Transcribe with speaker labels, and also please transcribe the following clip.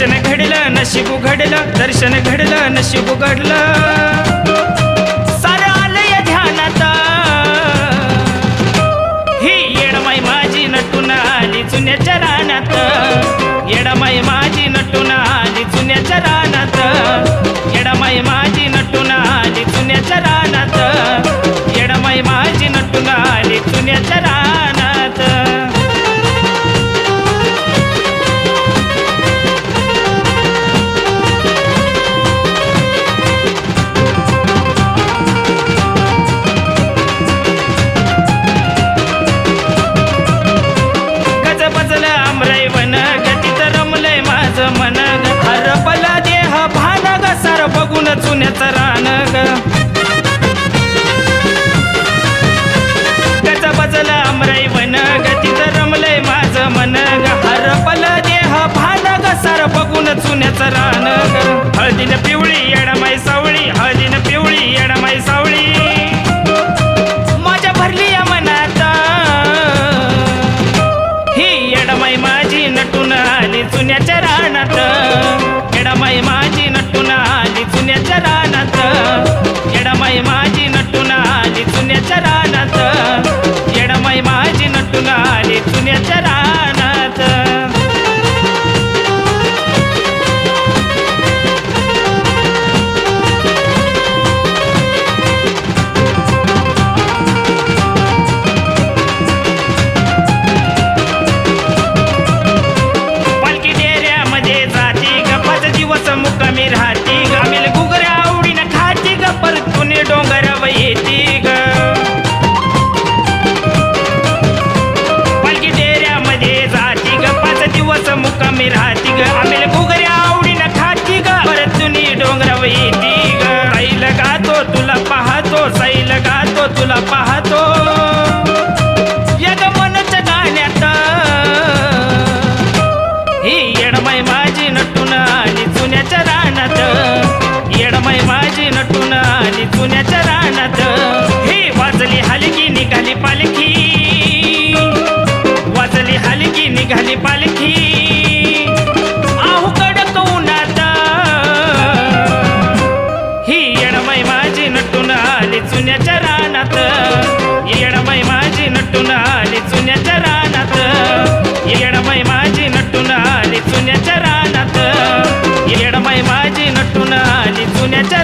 Speaker 1: दर्शन घडलं नशीब उघडलं दर्शन घडलं नशीब उघडलं. पुण्यात रान ग. गचा बजला अमराई वन ग. तिथं रमलंय माझं मन ग. हरपल देह भान ग. सार बघून चुन्याचं रान ग. हळदीनं पिवळी येणं रानात. येडामाई माझी नटून आली चुन्याच्या रानात. राहती ग. आम्ही घुगरी आवडीनं न खाती ग. परत तुनी डोंगराव येती ग. सैल गातो तुला पाहतो. सैल गातो तुला पाहतो. आली जुन्याच्या